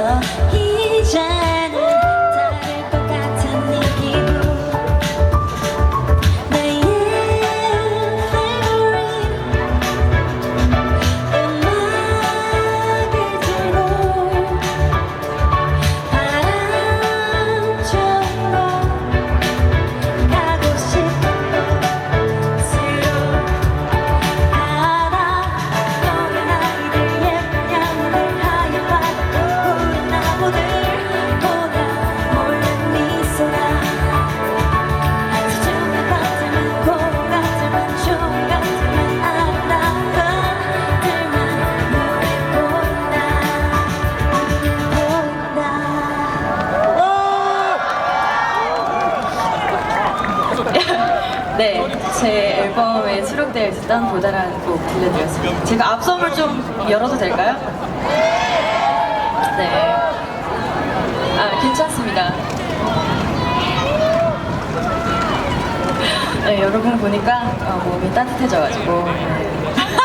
있어 이제 네, 제 앨범에 수록되어 있었던 보다라는 곡 들려드렸습니다. 제가 앞섬을 좀 열어도 될까요? 네. 아, 괜찮습니다. 네, 여러분 보니까 어, 몸이 따뜻해져가지고 네,